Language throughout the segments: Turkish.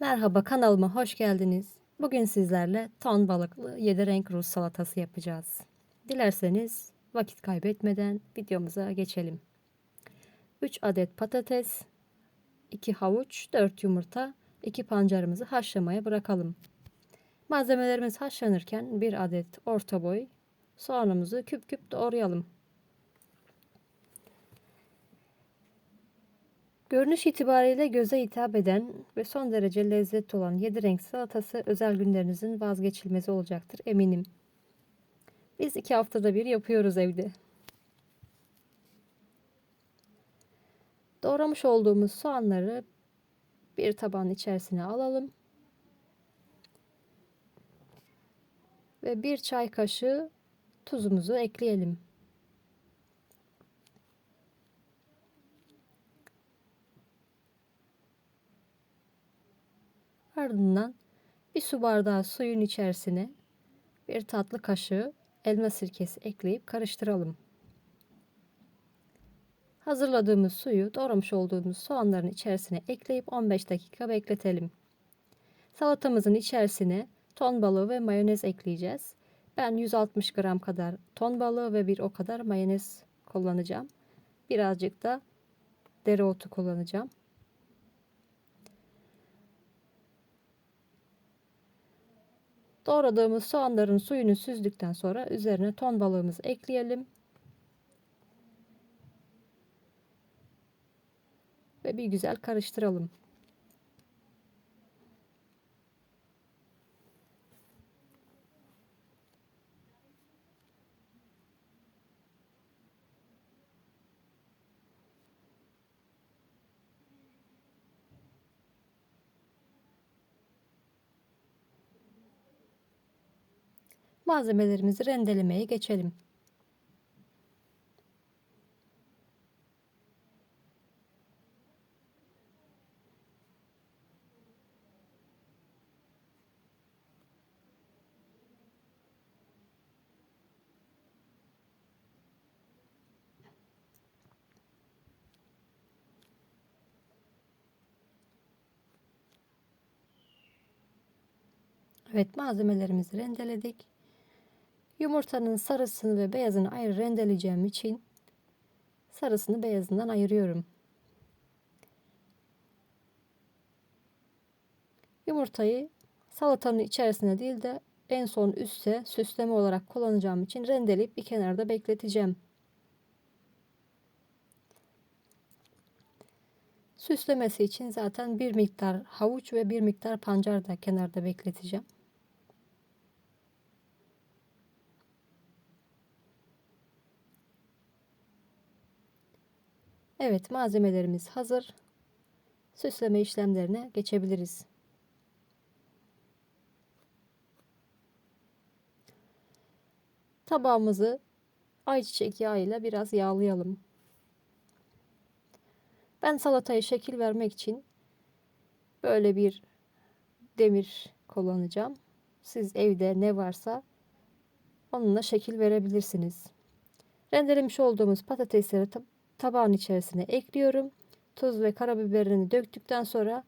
Merhaba kanalıma hoş geldiniz. Bugün sizlerle ton balıklı 7 renk Rus salatası yapacağız. Dilerseniz vakit kaybetmeden videomuza geçelim. 3 adet patates, 2 havuç, 4 yumurta, 2 pancarımızı haşlamaya bırakalım. Malzemelerimiz haşlanırken 1 adet orta boy soğanımızı küp küp doğrayalım. Görünüş itibariyle göze hitap eden ve son derece lezzetli olan 7 renk salatası özel günlerinizin vazgeçilmezi olacaktır eminim. Biz iki haftada bir yapıyoruz evde. Doğramış olduğumuz soğanları bir tabanın içerisine alalım. Ve bir çay kaşığı tuzumuzu ekleyelim. Ardından bir su bardağı suyun içerisine bir tatlı kaşığı elma sirkesi ekleyip karıştıralım. Hazırladığımız suyu doğramış olduğumuz soğanların içerisine ekleyip 15 dakika bekletelim. Salatamızın içerisine ton balığı ve mayonez ekleyeceğiz. Ben 160 gram kadar ton balığı ve bir o kadar mayonez kullanacağım. Birazcık da dereotu kullanacağım. Doğradığımız soğanların suyunu süzdükten sonra üzerine ton balığımızı ekleyelim. Ve bir güzel karıştıralım. Malzemelerimizi rendelemeye geçelim. Evet malzemelerimizi rendeledik. Yumurtanın sarısını ve beyazını ayrı rendeleyeceğim için sarısını beyazından ayırıyorum. Yumurtayı salatanın içerisine değil de en son üstte süsleme olarak kullanacağım için rendeleyip bir kenarda bekleteceğim. Süslemesi için zaten bir miktar havuç ve bir miktar pancar da kenarda bekleteceğim. Evet malzemelerimiz hazır. Süsleme işlemlerine geçebiliriz. Tabağımızı ayçiçek yağı ile biraz yağlayalım. Ben salataya şekil vermek için böyle bir demir kullanacağım. Siz evde ne varsa onunla şekil verebilirsiniz. Rendelemiş olduğumuz patatesleri tabağın içerisine ekliyorum. Tuz ve karabiberini döktükten sonra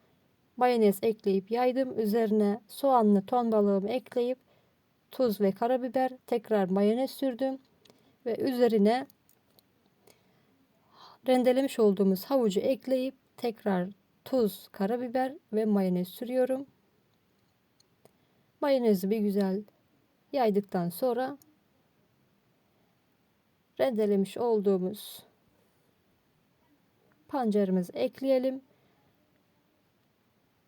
mayonez ekleyip yaydım. Üzerine soğanlı ton balığımı ekleyip tuz ve karabiber tekrar mayonez sürdüm ve üzerine rendelemiş olduğumuz havucu ekleyip tekrar tuz, karabiber ve mayonez sürüyorum. Mayonezi bir güzel yaydıktan sonra rendelemiş olduğumuz pancarımızı ekleyelim.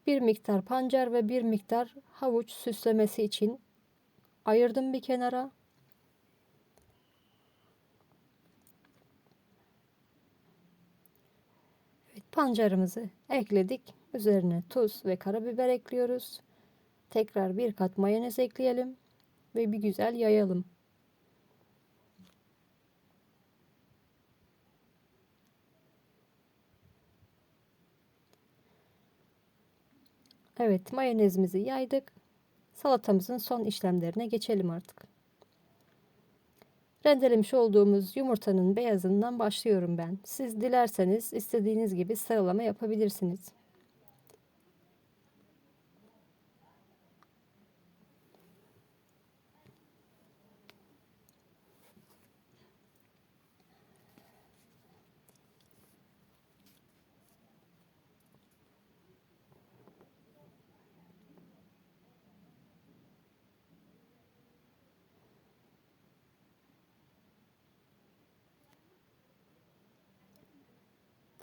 Bir miktar pancar ve bir miktar havuç süslemesi için ayırdım bir kenara. Evet, pancarımızı ekledik. Üzerine tuz ve karabiber ekliyoruz. Tekrar bir kat mayonez ekleyelim ve bir güzel yayalım. Evet mayonezimizi yaydık. Salatamızın son işlemlerine geçelim artık. Rendelemiş olduğumuz yumurtanın beyazından başlıyorum ben. Siz dilerseniz istediğiniz gibi sıralama yapabilirsiniz.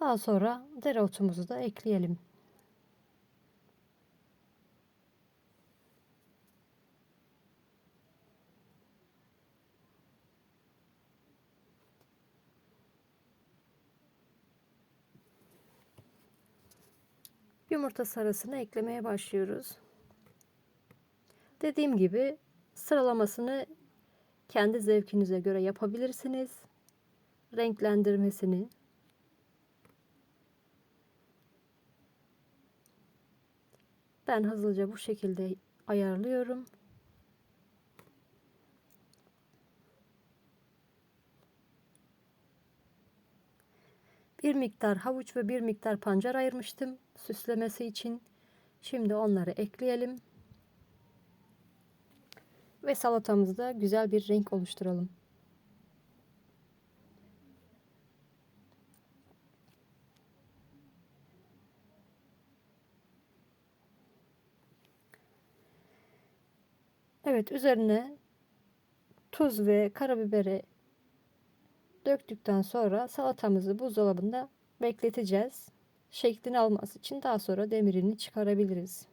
Daha sonra dereotumuzu da ekleyelim. Yumurta sarısını eklemeye başlıyoruz. Dediğim gibi sıralamasını kendi zevkinize göre yapabilirsiniz. Renklendirmesini ben hızlıca bu şekilde ayarlıyorum. Bir miktar havuç ve bir miktar pancar ayırmıştım süslemesi için. Şimdi onları ekleyelim. Ve salatamızda güzel bir renk oluşturalım. Evet üzerine tuz ve karabiberi döktükten sonra salatamızı buzdolabında bekleteceğiz. Şeklini alması için daha sonra demirini çıkarabiliriz.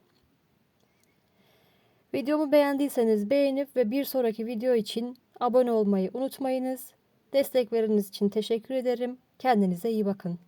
Videomu beğendiyseniz beğenip ve bir sonraki video için abone olmayı unutmayınız. Destek veriniz için teşekkür ederim. Kendinize iyi bakın.